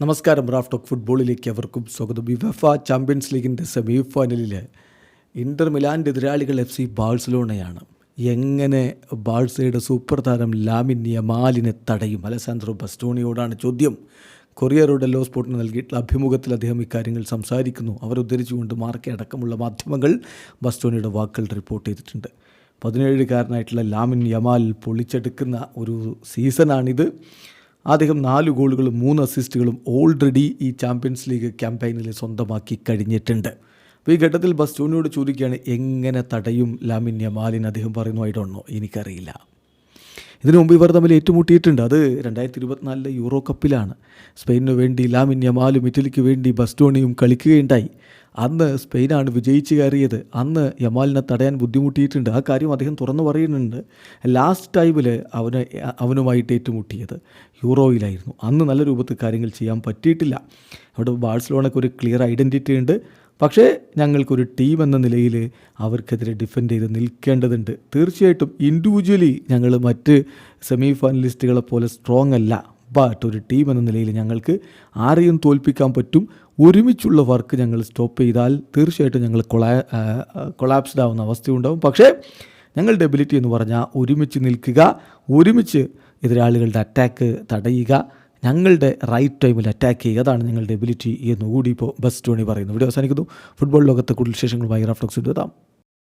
നമസ്കാരം Raf talk ഫുട്ബോളിലേക്ക് അവർക്കും സ്വാഗതം. വിവഫ ചാമ്പ്യൻസ് ലീഗിന്റെ സെമി ഫൈനലിൽ ഇന്റർ മിലാന്റെ എതിരാളികൾ എഫ് സി ബാഴ്സലോണയാണ്. എങ്ങനെ ബാഴ്സയുടെ സൂപ്പർ താരം ലാമിൻ യമാലിനെ തടയും? അലസാൻഡ്രോ ബസ്റ്റോണിയോടാണ് ചോദ്യം. കൊറിയറുടെ ലോ സ്പോർട്ടിന് നൽകിയിട്ടുള്ള അഭിമുഖത്തിൽ അദ്ദേഹം ഇക്കാര്യങ്ങൾ സംസാരിക്കുന്നു. അവരുദ്ധരിച്ചുകൊണ്ട് മാർക്കെ അടക്കമുള്ള മാധ്യമങ്ങൾ ബസ്റ്റോണിയുടെ വാക്കുകൾ റിപ്പോർട്ട് ചെയ്തിട്ടുണ്ട്. പതിനേഴുകാരനായിട്ടുള്ള ലാമിൻ യമാൽ പൊളിച്ചെടുക്കുന്ന ഒരു സീസണാണിത്. അദ്ദേഹം നാല് ഗോളുകളും മൂന്ന് അസിസ്റ്റുകളും ഓൾറെഡി ഈ ചാമ്പ്യൻസ് ലീഗ് ക്യാമ്പയിനിൽ സ്വന്തമാക്കി കഴിഞ്ഞിട്ടുണ്ട്. അപ്പോൾ ഈ ഘട്ടത്തിൽ ബസ്റ്റോണിയോട് ചോദിക്കുകയാണ് എങ്ങനെ തടയും ലാമിൻ യമാലിൻ? അദ്ദേഹം പറയുന്നു ഐ ഡോണ്ട് നോ എനിക്കറിയില്ല. ഇതിനു മുമ്പ് ഇവർ തമ്മിൽ ഏറ്റുമുട്ടിയിട്ടുണ്ട്. അത് രണ്ടായിരത്തി ഇരുപത്തിനാലിലെ യൂറോ കപ്പിലാണ്. സ്പെയിനു വേണ്ടി ലാമിൻ യമാലും ഇറ്റലിക്ക് വേണ്ടി ബസ്റ്റോണിയും കളിക്കുകയുണ്ടായി. അന്ന് സ്പെയിനാണ് വിജയിച്ച് കയറിയത്. അന്ന് യമാലിനെ തടയാൻ ബുദ്ധിമുട്ടിയിട്ടുണ്ട്. ആ കാര്യം അദ്ദേഹം തുറന്നു പറയുന്നുണ്ട്. ലാസ്റ്റ് ടൈമിൽ അവന് അവനുമായിട്ട് ഏറ്റുമുട്ടിയത് യൂറോയിലായിരുന്നു. അന്ന് നല്ല രൂപത്തിൽ കാര്യങ്ങൾ ചെയ്യാൻ പറ്റിയിട്ടില്ല. അവിടെ ബാഴ്സലോണയ്ക്ക് ഒരു ക്ലിയർ ഐഡന്റിറ്റി ഉണ്ട്. പക്ഷേ ഞങ്ങൾക്കൊരു ടീം എന്ന നിലയിൽ അവർക്കെതിരെ ഡിഫെൻഡ് ചെയ്ത് നിൽക്കേണ്ടതുണ്ട്. തീർച്ചയായിട്ടും ഇൻഡിവിജ്വലി ഞങ്ങൾ മറ്റ് സെമി ഫൈനലിസ്റ്റുകളെ പോലെ സ്ട്രോങ് അല്ല. ഒരു ടീം എന്ന നിലയിൽ ഞങ്ങൾക്ക് ആരെയും തോൽപ്പിക്കാൻ പറ്റും. ഒരുമിച്ചുള്ള വർക്ക് ഞങ്ങൾ സ്റ്റോപ്പ് ചെയ്താൽ തീർച്ചയായിട്ടും ഞങ്ങൾ കൊളാ കൊളാപ്സ്ഡ് ആവുന്ന അവസ്ഥയുണ്ടാവും. പക്ഷേ ഞങ്ങളുടെ എബിലിറ്റി എന്ന് പറഞ്ഞാൽ ഒരുമിച്ച് നിൽക്കുക ഒരുമിച്ച് എതിരാളികളുടെ അറ്റാക്ക് തടയുക ഞങ്ങളുടെ റൈറ്റ് ടൈമിൽ അറ്റാക്ക് ചെയ്യുക. അതാണ് ഞങ്ങളുടെ എബിലിറ്റി എന്നുകൂടി ഇപ്പോൾ ബസ് ടോണി പറയുന്നു. ഇവിടെ അവസാനിക്കുന്നു. ഫുട്ബോൾ ലോകത്തെ കൂടുതൽ വിശേഷങ്ങളുമായി റഫ്ലക്സ് എത്താം.